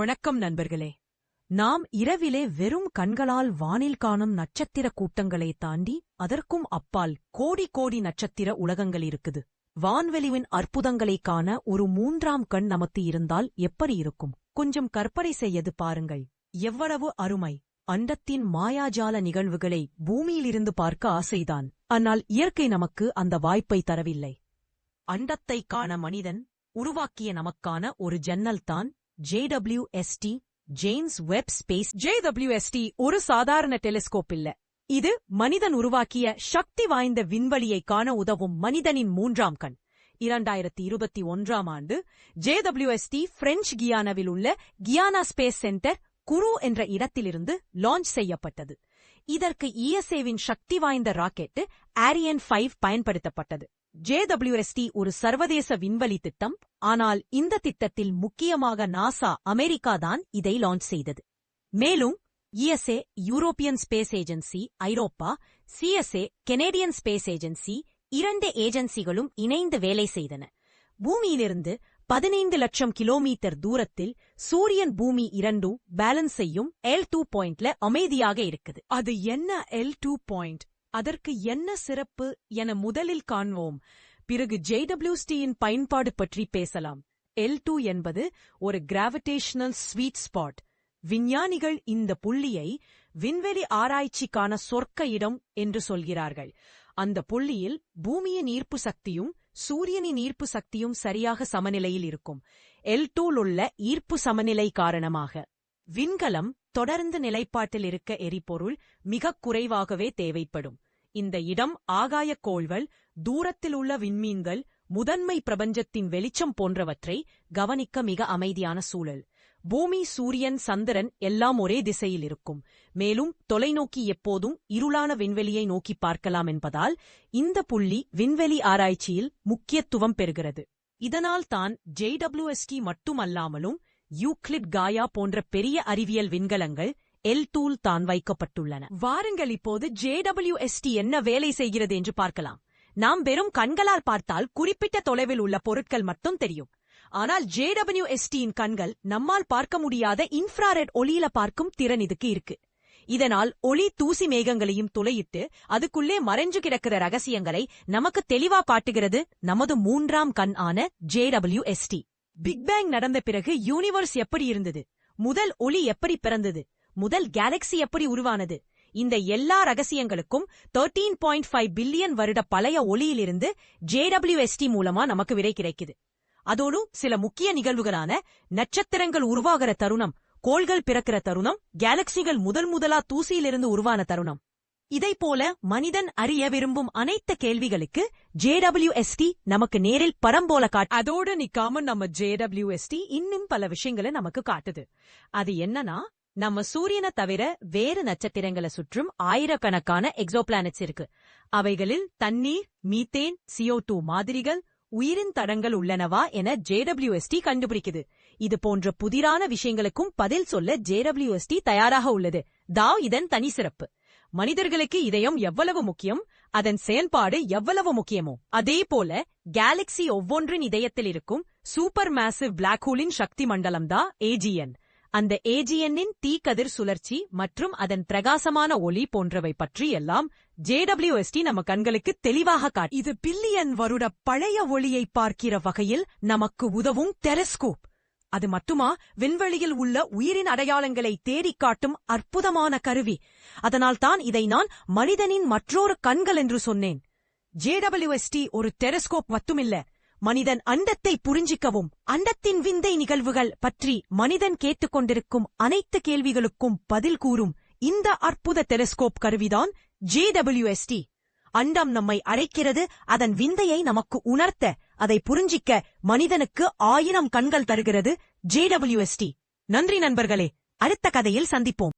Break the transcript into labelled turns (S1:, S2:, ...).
S1: வணக்கம் நண்பர்களே. நாம் இரவிலே வெறும் கண்களால் வானில் காணும் நட்சத்திர கூட்டங்களை தாண்டி அதற்கும் அப்பால் கோடி கோடி நட்சத்திர உலகங்கள் இருக்குது. வான்வெளிவின் அற்புதங்களை காண ஒரு மூன்றாம் கண் நமக்கு இருந்தால் எப்படி இருக்கும்? கொஞ்சம் கற்பனை செய்யது பாருங்கள். எவ்வளவு அருமை. அண்டத்தின் மாயாஜால நிகழ்வுகளை பூமியிலிருந்து பார்க்க ஆசைதான். ஆனால் இயற்கை நமக்கு அந்த வாய்ப்பை தரவில்லை. அண்டத்தை காண மனிதன் உருவாக்கிய நமக்கான ஒரு ஜன்னல்தான் JWST James Webb space JWST ஒரு சாதாரண டெலிஸ்கோப் இல்ல. இது மனிதன் உருவாக்கிய சக்தி வாய்ந்த விண்வெளியை காண உதவும் மனிதனின் மூன்றாம் கண். இரண்டாயிரத்தி இருபத்தி ஒன்றாம் ஆண்டு ஜேடபிள்யூஎஸ்டி பிரெஞ்சு கியானாவில் உள்ள கியானா ஸ்பேஸ் சென்டர் குரு என்ற இடத்திலிருந்து லான்ச் செய்யப்பட்டது. இதற்கு இஎஸ்ஏவின் சக்தி வாய்ந்த ராக்கெட்டு ஆரியன் ஃபைவ் பயன்படுத்தப்பட்டது. ஜேடபிள்யூஎஸ்டி ஒரு சர்வதேச விண்வெளி திட்டம். ஆனால் இந்த திட்டத்தில் முக்கியமாக நாசா அமெரிக்கா தான் இதை லான்ச் செய்தது. மேலும் இஎஸ்ஏ யூரோப்பியன் ஸ்பேஸ் ஏஜென்சி ஐரோப்பா சிஎஸ்ஏ கெனேடியன் ஸ்பேஸ் ஏஜென்சி இரண்டு ஏஜென்சிகளும் இணைந்து வேலை செய்தன. பூமியிலிருந்து பதினைந்து லட்சம் கிலோமீட்டர் தூரத்தில் சூரியன் பூமி இரண்டும் பேலன்ஸ் செய்யும் எல் டூ பாயிண்ட்ல அமைதியாக இருக்குது. அது என்ன எல் டூ பாயிண்ட் அதற்கு என்ன சிறப்பு என முதலில் காண்போம். பிறகு ஜேடபிள்யூஸ்டியின் பயன்பாடு பற்றி பேசலாம். எல் டூ என்பது ஒரு கிராவிடேஷனல் ஸ்வீட் ஸ்பாட் விஞ்ஞானிகள் இந்த புள்ளியை விண்வெளி ஆராய்ச்சிக்கான சொர்க்க இடம் என்று சொல்கிறார்கள். அந்த புள்ளியில் பூமியின் ஈர்ப்பு சக்தியும் சூரியனின் ஈர்ப்பு சக்தியும் சரியாக சமநிலையில் இருக்கும். எல் டூல் உள்ள ஈர்ப்பு சமநிலை காரணமாக. விண்கலம் தொடர்ந்து நிலைப்பாட்டில் இருக்க எரிபொருள் மிகக் குறைவாகவே தேவைப்படும். இந்த இடம் ஆகாயக் கோள்கள் தூரத்தில் உள்ள விண்மீன்கள் முதன்மை பிரபஞ்சத்தின் வெளிச்சம் போன்றவற்றை கவனிக்க மிக அமைதியான சூழல். பூமி சூரியன் சந்திரன் எல்லாம் ஒரே திசையில் இருக்கும். மேலும் தொலைநோக்கி எப்போதும் இருளான விண்வெளியை நோக்கி பார்க்கலாம் என்பதால் இந்த புள்ளி விண்வெளி ஆராய்ச்சியில் முக்கியத்துவம் பெறுகிறது. இதனால் தான் ஜேடபிள்யூஎஸ்டி மட்டுமல்லாமலும் யூக்ளிட் காயா போன்ற பெரிய அறிவியல் விண்கலங்கள் எல் டூல் தான் வைக்கப்பட்டுள்ளன. வாருங்கள் இப்போது ஜேடபிள்யூஎஸ்டி என்ன வேலை செய்கிறது என்று பார்க்கலாம். நாம் வெறும் கண்களால் பார்த்தால் குறிப்பிட்ட தொலைவில் உள்ள பொருட்கள் மட்டும் தெரியும். ஆனால் ஜேடபிள்யூஎஸ்டியின் கண்கள் நம்மால் பார்க்க முடியாத இன்ஃப்ராரெட் ஒளியில பார்க்கும் திறன் இதுக்கு இருக்கு. இதனால் ஒளி தூசி மேகங்களையும் துளையிட்டு அதுக்குள்ளே மறைஞ்சு கிடக்கிற ரகசியங்களை நமக்கு தெளிவா காட்டுகிறது நமது மூன்றாம் கண் ஆன ஜேடபிள்யூஎஸ்டி பிக் பேங் நடந்த பிறகு யூனிவர்ஸ் எப்படி இருந்தது? முதல் ஒளி எப்படி பிறந்தது? முதல் கேலக்சி எப்படி உருவானது? இந்த எல்லா ரகசியங்களுக்கும் தேர்ட்டீன் பாயிண்ட் ஃபைவ் பில்லியன் வருட பழைய ஒளியிலிருந்து ஜேடபிள்யூஎஸ்டி மூலமா நமக்கு விடை கிடைக்குது. அதோடு சில முக்கிய நிகழ்வுகளான நட்சத்திரங்கள் உருவாகிற தருணம் கோள்கள் பிறக்கிற தருணம் கேலக்சிகள் முதல் முதலா தூசியிலிருந்து உருவான தருணம். இதை போல மனிதன் அறிய விரும்பும் அனைத்து கேள்விகளுக்கு ஜேடபிள்யூஎஸ்டி நமக்கு நேரில் பரம்போல காட்டு அதோடு நிக்காம நம்ம ஜேடபிள்யூஎஸ்டி இன்னும் பல விஷயங்களை நமக்கு காட்டுது. அது என்னன்னா நம்ம சூரியனை தவிர வேறு நட்சத்திரங்களை சுற்றும் ஆயிரக்கணக்கான எக்ஸோபிளானட்ஸ் இருக்கு. அவைகளில் தண்ணீர் மீத்தேன் சிஓ டூ மாதிரிகள் உயிரின் தடங்கள் உள்ளனவா என ஜேடபிள்யூஎஸ்டி கண்டுபிடிக்குது. இது போன்ற புதிரான விஷயங்களுக்கும் பதில் சொல்ல ஜேடபிள்யூஎஸ்டி தயாராக உள்ளது. தாவ் இதன் தனி சிறப்பு மனிதர்களுக்கு இதயம் எவ்வளவு முக்கியம்? அதன் செயல்பாடு எவ்வளவு முக்கியமோ? அதே போல கேலக்சி ஒவ்வொன்றின் இதயத்தில் இருக்கும் சூப்பர் மேசிவ் பிளாக் ஹோலின் சக்தி மண்டலம்தான் ஏஜிஎன் அந்த ஏஜிஎன்னின் தீக்கதிர் சுழற்சி மற்றும் அதன் பிரகாசமான ஒளி போன்றவை பற்றி எல்லாம் ஜேடபிள்யூஎஸ்டி நம்ம கண்களுக்கு தெளிவாக காட்டு இது பில்லியன் வருட பழைய ஒளியை பார்க்கிற வகையில் நமக்கு உதவும் டெலிஸ்கோப். அது மட்டுமா விண்வெளியில் உள்ள உயிரின் அடையாளங்களை தேடிக் காட்டும் அற்புதமான கருவி. அதனால்தான் இதை நான் மனிதனின் மற்றொரு கண்கள் என்று சொன்னேன். ஜேடபிள்யூஎஸ்டி ஒரு டெரஸ்கோப் மட்டுமில்ல. மனிதன் அண்டத்தை புரிஞ்சிக்கவும் அண்டத்தின் விந்தை நிகழ்வுகள் பற்றி மனிதன் கேட்டுக்கொண்டிருக்கும் அனைத்து கேள்விகளுக்கும் பதில் கூறும் இந்த அற்புத டெலிஸ்கோப் கருவிதான் ஜேடபிள்யூஎஸ்டி அண்டம் நம்மை அழைக்கிறது அதன் விந்தையை நமக்கு உணர்த்த அதை புரிஞ்சிக்க மனிதனுக்கு ஆயிரம் கண்கள் தருகிறது ஜேடபிள்யூஎஸ்டி நன்றி நண்பர்களே. அடுத்த கதையில் சந்திப்போம்.